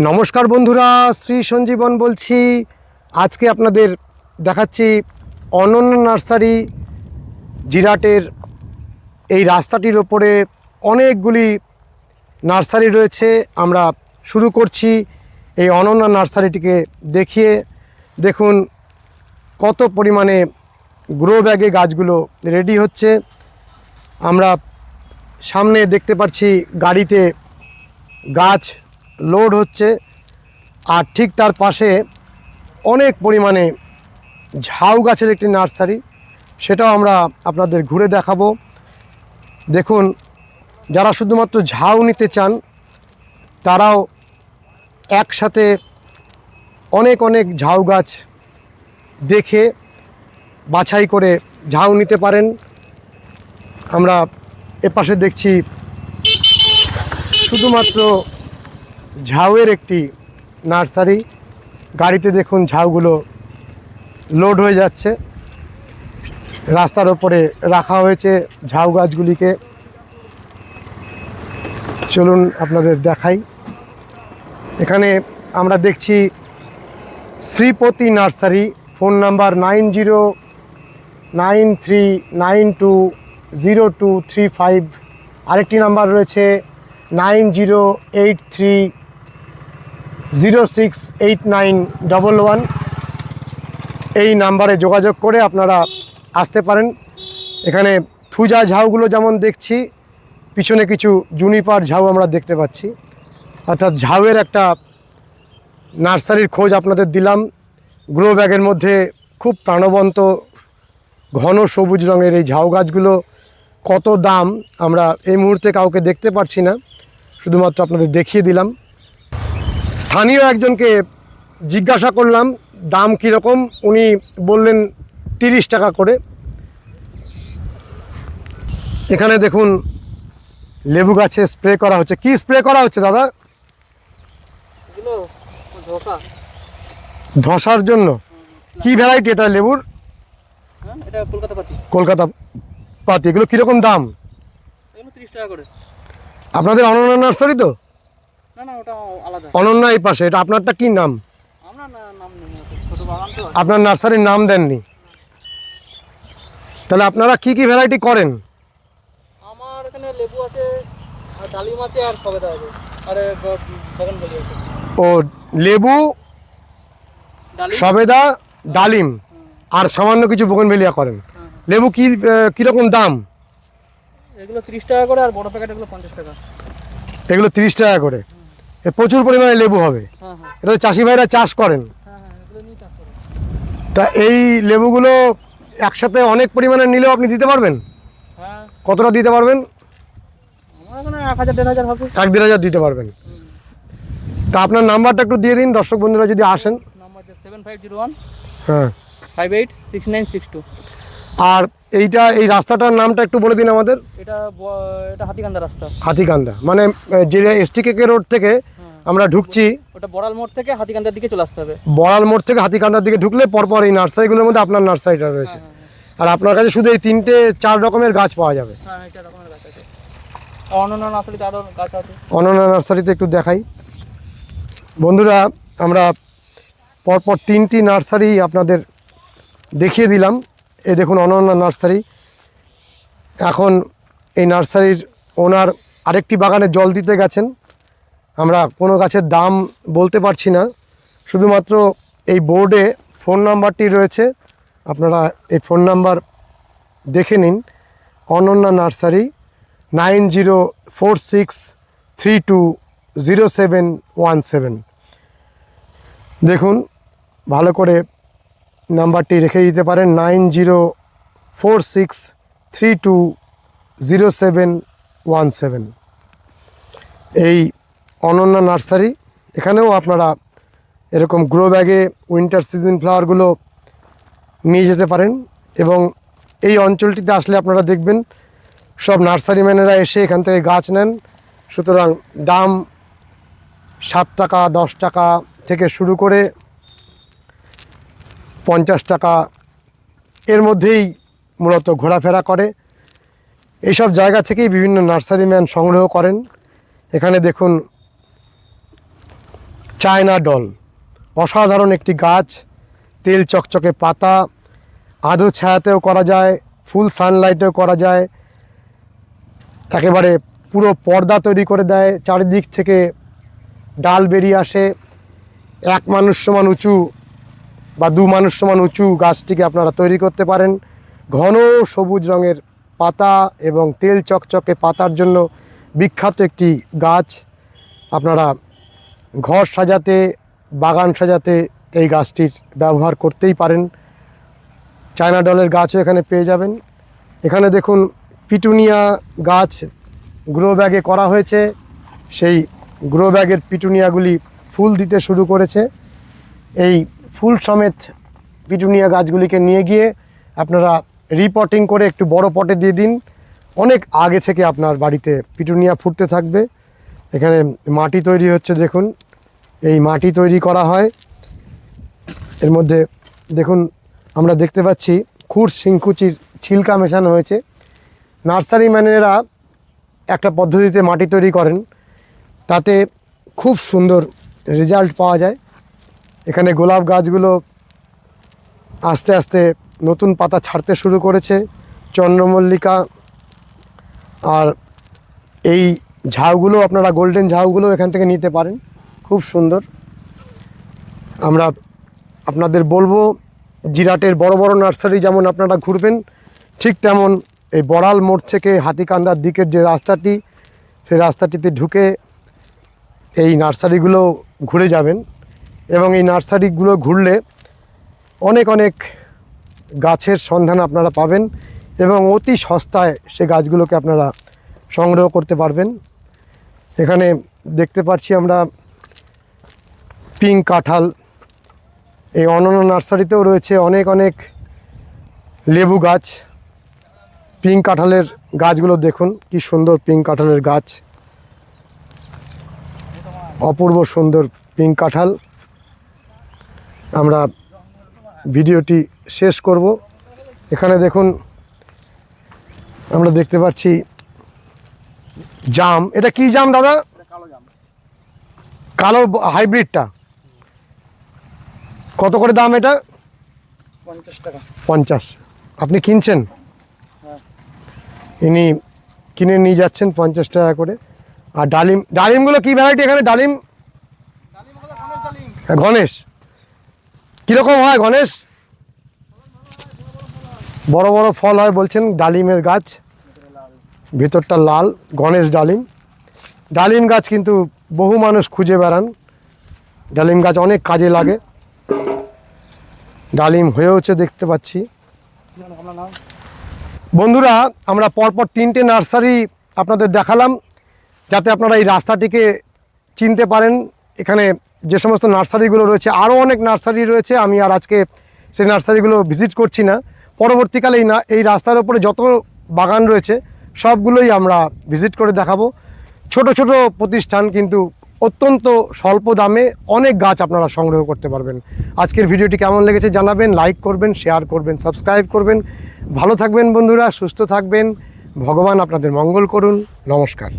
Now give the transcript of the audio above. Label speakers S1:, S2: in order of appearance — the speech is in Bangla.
S1: নমস্কার বন্ধুরা, শ্রী সঞ্জীবন বলছি। আজকে আপনাদের দেখাচ্ছি অনন্য নার্সারি জিরাটের এই রাস্তাটির ওপরে অনেকগুলি নার্সারি রয়েছে। আমরা শুরু করছি এই অনন্য নার্সারিটিকে দেখিয়ে। দেখুন কত পরিমাণে গ্রো ব্যাগে গাছগুলো রেডি হচ্ছে। আমরা সামনে দেখতে পাচ্ছি গাড়িতে গাছ লোড হচ্ছে আর ঠিক তার পাশে অনেক পরিমাণে ঝাউ গাছের একটি নার্সারি, সেটাও আমরা আপনাদের ঘুরে দেখাবো। দেখুন, যারা শুধুমাত্র ঝাউ নিতে চান, তারাও একসাথে অনেক অনেক ঝাউ গাছ দেখে বাছাই করে ঝাউ নিতে পারেন। আমরা এপাশে দেখছি শুধুমাত্র ঝাউয়ের একটি নার্সারি। গাড়িতে দেখুন ঝাউগুলো লোড হয়ে যাচ্ছে। রাস্তার ওপরে রাখা হয়েছে ঝাউ গাছগুলিকে। চলুন আপনাদের দেখাই। এখানে আমরা দেখছি Sripati nursery, phone number nine zero nine three nine two zero two three five. আরেকটি নাম্বার রয়েছে nine zero eight three zero six eight nine double one এই নাম্বারে যোগাযোগ করে আপনারা আসতে পারেন। এখানে থুজা ঝাউগুলো যেমন দেখছি, পিছনে কিছু জুনিপার ঝাউ আমরা দেখতে পাচ্ছি। অর্থাৎ ঝাউয়ের একটা নার্সারির খোঁজ আপনাদের দিলাম। গ্রো ব্যাগের মধ্যে খুব প্রাণবন্ত ঘন সবুজ রঙের এই ঝাউ গাছগুলো কত দাম আমরা এই মুহূর্তে কাউকে দেখতে পারছি না। শুধুমাত্র আপনাদের দেখিয়ে দিলাম। স্থানীয় একজনকে জিজ্ঞাসা করলাম দাম কীরকম? উনি বললেন তিরিশ টাকা করে। এখানে দেখুন লেবু গাছে স্প্রে করা হচ্ছে। কি স্প্রে করা হচ্ছে দাদা? ধসার জন্য? কি ভ্যারাইটি এটা লেবুর?
S2: হ্যাঁ এটা কলকাতা পাতি।
S1: এগুলো কীরকম দাম?
S2: তিরিশ টাকা করে।
S1: আপনাদের অনন্য নার্সারি তো? অনন্য এই পাশে এটা আপনারটা কি নাম? আপনার নার্সারির নাম দেননি। তাহলে আপনারা কি কি ভ্যারাইটি করেন?
S2: আমার এখানে লেবু আছে আর ডালিম আছে আর সবেদা আছে। আর বাগান বলি আছে
S1: ও লেবু সবেদা ডালিম আর সামান্য কিছু বোগনভেলিয়া করেন।
S2: হ্যাঁ,
S1: লেবু কি কীরকম দাম?
S2: এগুলো তিরিশ টাকা করে আর বড় প্যাকেট এগুলো পঞ্চাশ টাকা।
S1: এগুলো তিরিশ টাকা করে। প্রচুর পরিমাণে লেবু হবে।
S2: হ্যাঁ হ্যাঁ।
S1: এটা চাষি ভাইরা চাষ করেন।
S2: হ্যাঁ হ্যাঁ এগুলো নিয়ে চাষ করে
S1: তা এই লেবুগুলো একসাথে অনেক পরিমাণে নিলেও আপনি দিতে পারবেন?
S2: হ্যাঁ।
S1: কতটা দিতে পারবেন?
S2: এক দেড় হাজার
S1: দিতে পারবেন। তা আপনার নাম্বারটা একটু দিয়ে দিন দর্শক বন্ধুরা যদি আসেন। হ্যাঁ। আর এইটা এই রাস্তাটার নামটা একটু বলে দিন আমাদের।
S2: এটা এটা হাতিকান্দা রাস্তা।
S1: হাতিকান্দা। মানে যে এসটি কেকে রোড থেকে আমরা ঢুকছি।
S2: ওটা বড়াল মোড় থেকে হাতিকান্দার দিকে চলে আসতে হবে।
S1: বড়াল মোড় থেকে হাতিকান্দার দিকে ঢুকলে পরপর এই নার্সারিগুলোর মধ্যে আপনার নার্সারিটা রয়েছে। আর আপনার কাছে শুধু এই তিনটে চার রকমের গাছ পাওয়া যাবে।
S2: হ্যাঁ
S1: অনন্য নার্সারিতে একটু দেখাই। বন্ধুরা আমরা পরপর তিনটি নার্সারি আপনাদের দেখিয়ে দিলাম। এই দেখুন অনন্যা নার্সারি। এখন এই নার্সারির ওনার আরেকটি বাগানে জল দিতে গেছেন। আমরা কোনো গাছের দাম বলতে পারছি না। শুধুমাত্র এই বোর্ডে ফোন নাম্বারটি রয়েছে। আপনারা এই ফোন নাম্বার দেখে নিন। Ananya nursery, nine zero four six three two zero seven one seven. দেখুন, ভালো করে নাম্বারটি রেখে দিতে পারেন। Nine zero four six three two zero seven one seven. এই অনন্যা নার্সারি। এখানেও আপনারা এরকম গ্রো ব্যাগে উইন্টার সিজন ফ্লাওয়ারগুলো নিয়ে যেতে পারেন এবং এই অঞ্চলটিতে আসলে আপনারা দেখবেন সব নার্সারি ম্যানেরা এসে এখান থেকে গাছ নেন। সুতরাং দাম সাত টাকা, দশ টাকা থেকে শুরু করে পঞ্চাশ টাকা এর মধ্যেই মূলত ঘোরাফেরা করে। এইসব জায়গা থেকেই বিভিন্ন নার্সারি ম্যান সংগ্রহ করেন। এখানে দেখুন চায়না ডল। অসাধারণ একটি গাছ, তেল চকচকে পাতা আধো ছায়াতেও করা যায়, ফুল সানলাইটেও করা যায়, একেবারে পুরো পর্দা তৈরি করে দেয়, চারিদিক থেকে ডাল বেরিয়ে আসে। এক মানুষ সমান উঁচু বা দু মানুষ সমান উঁচু গাছটিকে আপনারা তৈরি করতে পারেন। ঘন সবুজ রঙের পাতা এবং তেল চকচকে পাতার জন্য বিখ্যাত একটি গাছ। আপনারা ঘর সাজাতে, বাগান সাজাতে এই গাছটির ব্যবহার করতেই পারেন। চায়না ডলের গাছও এখানে পেয়ে যাবেন। এখানে দেখুন, পিটুনিয়া গাছ গ্রো ব্যাগে করা হয়েছে। সেই গ্রো ব্যাগের পিটুনিয়াগুলি ফুল দিতে শুরু করেছে। এই ফুল সমেত পিটুনিয়া গাছগুলিকে নিয়ে গিয়ে আপনারা রিপটিং করে একটু বড় পটে দিয়ে দিন। অনেক আগে থেকে আপনার বাড়িতে পিটুনিয়া ফুটতে থাকবে। এখানে মাটি তৈরি হচ্ছে, দেখুন। এই মাটি তৈরি করা হয়। এর মধ্যে, দেখুন, আমরা দেখতে পাচ্ছি খুর শিংকুচির ছিলকা মেশানো হয়েছে। নার্সারি ম্যানেরা একটা পদ্ধতিতে মাটি তৈরি করেন। তাতে খুব সুন্দর রেজাল্ট পাওয়া যায়। এখানে গোলাপ গাছগুলো আস্তে আস্তে নতুন পাতা ছাড়তে শুরু করেছে। চন্দ্রমল্লিকা আর এই ঝাউগুলো, আপনারা গোল্ডেন ঝাউগুলো এখান থেকে নিতে পারেন। খুব সুন্দর। আমরা আপনাদের বলব, জিরাটের বড় বড় নার্সারি যেমন আপনারা ঘুরবেন, ঠিক তেমন এই বড়াল মোড় থেকে হাতিকান্দার দিকের যে রাস্তাটি, সেই রাস্তাটিতে ঢুকে এই নার্সারিগুলো ঘুরে যাবেন এবং এই নার্সারিগুলো ঘুরলে অনেক অনেক গাছের সন্ধান আপনারা পাবেন এবং অতি সস্তায় সে গাছগুলোকে আপনারা সংগ্রহ করতে পারবেন। এখানে দেখতে পাচ্ছি আমরা পিঙ্ক কাঁঠাল। এই অনন্য নার্সারিতেও রয়েছে অনেক অনেক লেবু গাছ। পিঙ্ক কাঁঠালের গাছগুলো দেখুন, কি সুন্দর পিঙ্ক কাঁঠালের গাছ। অপূর্ব সুন্দর পিঙ্ক কাঁঠাল। আমরা ভিডিওটি শেষ করব। এখানে দেখুন, আমরা দেখতে পাচ্ছি জাম। এটা কি জাম দাদা?
S2: কালো জাম।
S1: কালো ব- হাইব্রিডটা। কত করে দাম এটা?
S2: পঞ্চাশ টাকা।
S1: পঞ্চাশ। আপনি কিনছেন?
S2: হ্যাঁ।
S1: ইনি কিনে নিয়ে যাচ্ছেন পঞ্চাশ টাকা করে। আর ডালিম ডালিমগুলো কি ভ্যারাইটি এখানে? ডালিম?
S2: গণেশ ডালিম।
S1: হ্যাঁ, গণেশ। কীরকম হয় গণেশ? বড় বড় ফল হয় বলছেন ডালিমের গাছ। ভেতরটা লাল, গণেশ ডালিম। ডালিম গাছ কিন্তু বহু মানুষ খুঁজে বেড়ান। ডালিম গাছ অনেক কাজে লাগে। ডালিম হয়েওছে দেখতে পাচ্ছি। বন্ধুরা, আমরা পরপর তিনটে নার্সারি আপনাদের দেখালাম, যাতে আপনারা এই রাস্তাটিকে চিনতে পারেন। এখানে যে সমস্ত নার্সারিগুলো রয়েছে, আরও অনেক নার্সারি রয়েছে। আমি আর আজকে সেই নার্সারিগুলো ভিজিট করছি না। পরবর্তীকালে এই না, এই রাস্তার ওপরে যত বাগান রয়েছে সবগুলোই আমরা ভিজিট করে দেখাবো। ছোট ছোট প্রতিষ্ঠান কিন্তু অত্যন্ত স্বল্প দামে অনেক গাছ আপনারা সংগ্রহ করতে পারবেন। আজকের ভিডিওটি কেমন লেগেছে জানাবেন লাইক করবেন শেয়ার করবেন সাবস্ক্রাইব করবেন। ভালো থাকবেন বন্ধুরা, সুস্থ থাকবেন। ভগবান আপনাদের মঙ্গল করুন। নমস্কার।